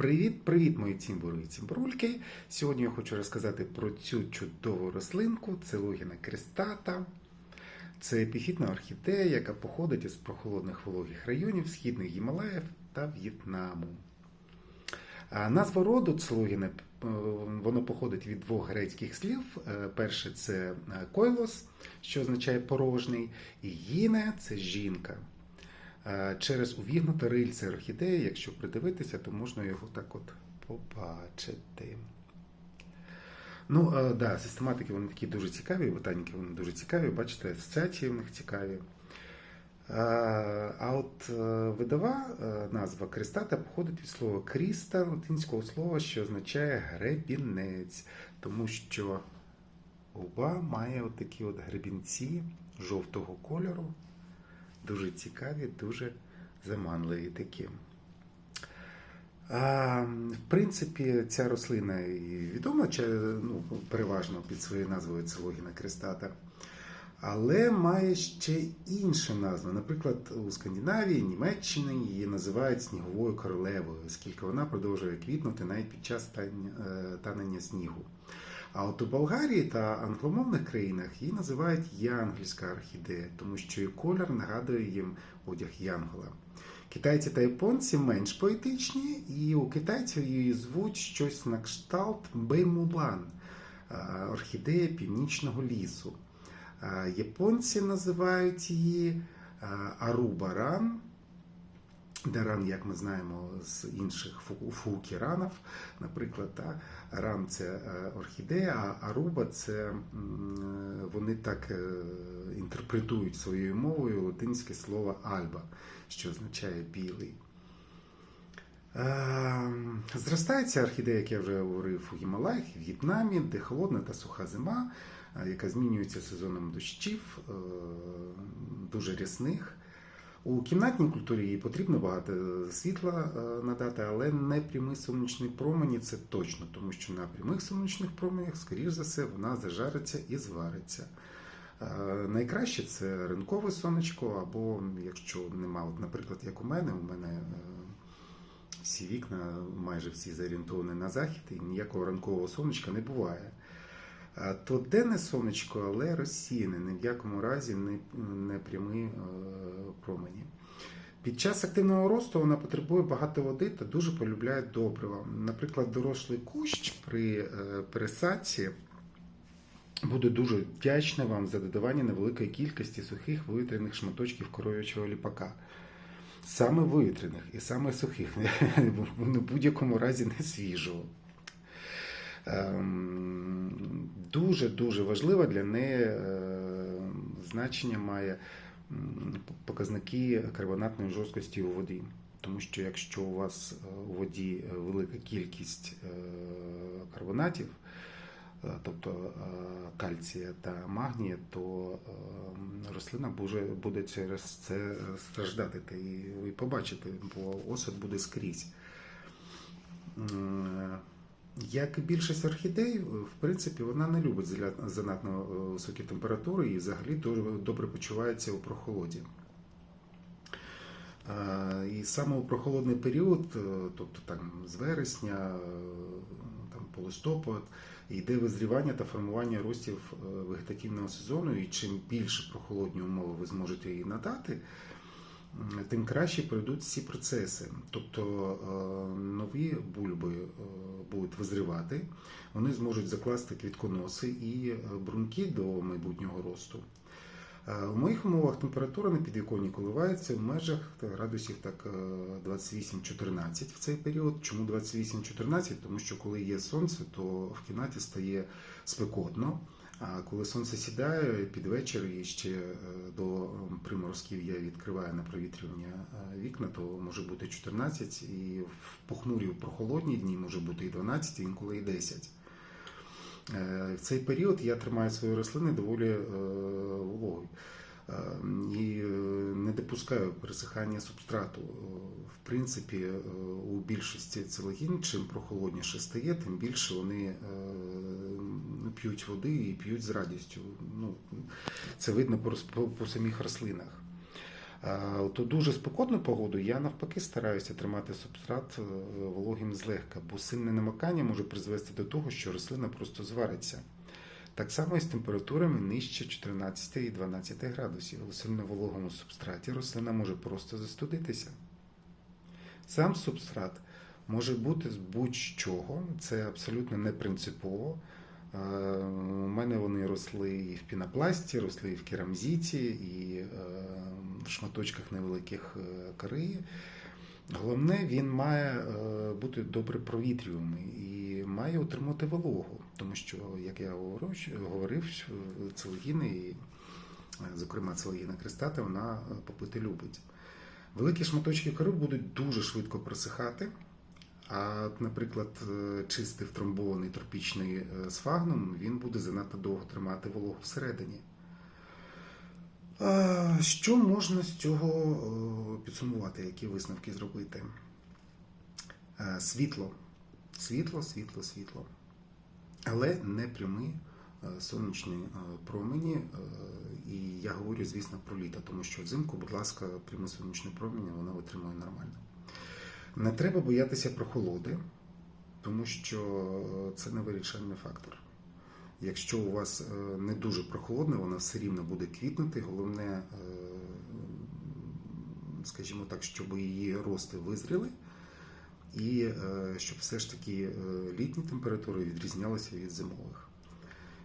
Привіт-привіт, мої цімбури і цімбурульки. Сьогодні я хочу розказати про цю чудову рослинку. Це логіна крестата. Це епіфітна орхідея, яка походить із прохолодних вологих районів східних Гімалаїв та В'єтнаму. Назва роду цилогіни е, воно походить від двох грецьких слів. Е, Перше це е, койлос, що означає порожній, і гіне це жінка. Е, Через увігнуте рильце орхідеї, якщо придивитися, то можна його так от побачити. Ну, е, да, систематики вони такі дуже цікаві, ботаніки вони дуже цікаві, бачите, асоціації в них цікаві. Е, А от видова назва крестата походить від слова кріста, латинського слова, що означає гребінець, тому що губа має от такі от гребінці жовтого кольору, дуже цікаві, дуже заманливі такі. А, в принципі, ця рослина і відома чи, ну, переважно під своєю назвою цилогіна крестата, але має ще іншу назву. Наприклад, у Скандинавії, Німеччині її називають сніговою королевою, оскільки вона продовжує квітнути навіть під час е, танення снігу. А от у Болгарії та англомовних країнах її називають янгельська орхідея, тому що її колір нагадує їм одяг янгола. Китайці та японці менш поетичні, і у китайців її звуть щось на кшталт Беймулан, орхідея північного лісу. Японці називають її Арубаран, де ран, як ми знаємо з інших фукіранів, наприклад, та, ран це е, орхідея, а аруба це е, вони так е, інтерпретують своєю мовою латинське слово альба, що означає білий. Зростає ця орхідея, як я вже говорив, у Гімалаях, в В'єтнамі, де холодна та суха зима, яка змінюється сезоном дощів, дуже рясних. У кімнатній культурі їй потрібно багато світла е, надати, але не прямі сонячні промені це точно, тому що на прямих сонячних променях, скоріш за все, вона зажариться і звариться. Е, Найкраще це ринкове сонечко, або якщо нема, от, наприклад, як у мене, у мене е, всі вікна майже всі зорієнтовані на захід, і ніякого ранкового сонечка не буває. А То денне сонечко, але розсіяне, ні в якому разі не, не прямі е, промені. Під час активного росту вона потребує багато води та дуже полюбляє добрива. Наприклад, дорослий кущ при е, пересадці буде дуже вдячний вам за додавання невеликої кількості сухих вивітряних шматочків коров'ячого ліпака. Саме вивітряних і саме сухих, в будь-якому разі не свіжого. Ем, Дуже-дуже важливо для неї е, значення має показники карбонатної жорсткості у воді. Тому що якщо у вас е, у воді велика кількість е, карбонатів, тобто кальція та магнія, то е, рослина буде через це страждати. І ви побачите, бо осад буде скрізь. Як і більшість орхідей, в принципі, вона не любить занадто е, високі температури і взагалі дуже добре почувається у прохолоді. Е, І саме у прохолодний період, е, тобто там з вересня, там по листопад, йде визрівання та формування ростів вегетативного сезону, і чим більше прохолодні умови ви зможете їй надати, тим краще пройдуть всі процеси. Тобто нові бульби будуть визрівати, вони зможуть закласти квітконоси і е, бруньки до майбутнього росту. Е, У моїх умовах температура на підвіконні коливається в межах градусів так е, 28-14 в цей період. Чому 28-14? Тому що коли є сонце, то в кімнаті стає спекотно. А коли сонце сідає під вечір і ще е, до приморозків я відкриваю на провітрювання е, вікна, то може бути 14, і в похмурі в прохолодні дні може бути і 12, інколи і 10. Е, В цей період я тримаю свої рослини доволі вологою і не допускаю пересихання субстрату. В принципі, у більшості цилогін, чим прохолодніше стає, тим більше вони п'ють води і п'ють з радістю. Ну, це видно по, по, самих рослинах. От дуже спекотну погоду я навпаки стараюся тримати субстрат е, вологим злегка, бо сильне намокання може призвести до того, що рослина просто звариться. Так само і з температурами нижче 14 і 12 градусів. У сильно вологому субстраті рослина може просто застудитися. Сам субстрат може бути з будь-чого, це абсолютно не принципово. Е, У мене вони росли і в пінопласті, росли і в керамзіті, і е, в шматочках невеликих е, кори. Головне, він має бути добре провітрюваний і має отримати вологу, тому що, як я говорив, целогіни, і, зокрема целогіна крестата, вона попити любить. Великі шматочки кори будуть дуже швидко просихати. А, наприклад, е, чистий втромбований тропічний е, сфагнум, він буде занадто довго тримати вологу всередині. Що можна з цього е, підсумувати, які висновки зробити? Е, Світло. Світло, світло, світло. Але не прямі е, сонячні е, промені. е, І я говорю, звісно, про літо, тому що взимку, будь ласка, прямі сонячні промені вона витримує нормально. Не треба боятися прохолоди, тому що е, це не вирішальний фактор. Якщо у вас е, не дуже прохолодно, вона все рівно буде квітнути. Головне, е, скажімо так, щоб її рости визріли, і щоб все ж таки літні температури відрізнялися від зимових.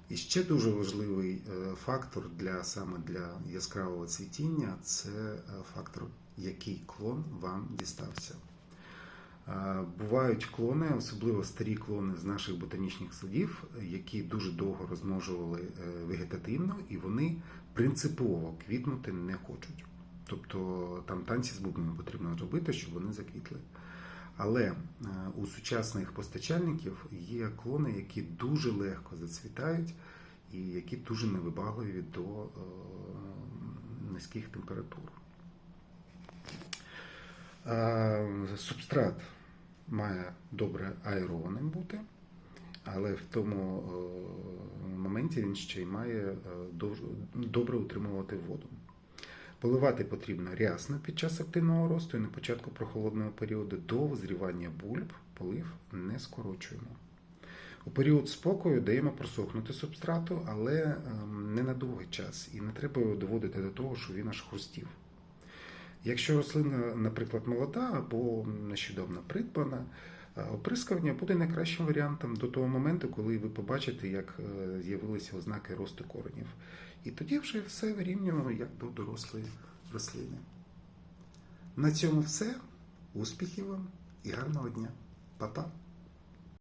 І ще дуже важливий фактор для саме для яскравого цвітіння це фактор, який клон вам дістався. Бувають клони, особливо старі клони з наших ботанічних садів, які дуже довго розмножували е, вегетативно, і вони принципово квітнути не хочуть. Тобто там танці з бубнами потрібно робити, щоб вони заквітли. Але е, у сучасних постачальників є клони, які дуже легко зацвітають і які дуже невибагливі до е, низьких температур. Субстрат має добре аерованим бути, але в тому е, моменті він ще й має е, добре утримувати воду. Поливати потрібно рясно під час активного росту і на початку прохолодного періоду до визрівання бульб полив не скорочуємо. У період спокою даємо просохнути субстрату, але ем, не на довгий час, і не треба його доводити до того, що він аж хрустів. Якщо рослина, наприклад, молода або нещодавно придбана, е, оприскування буде найкращим варіантом до того моменту, коли ви побачите, як е, з'явилися ознаки росту коренів. І тоді вже все вирівнюємо як до дорослої рослини. На цьому все. Успіхів вам і гарного дня. Па-па!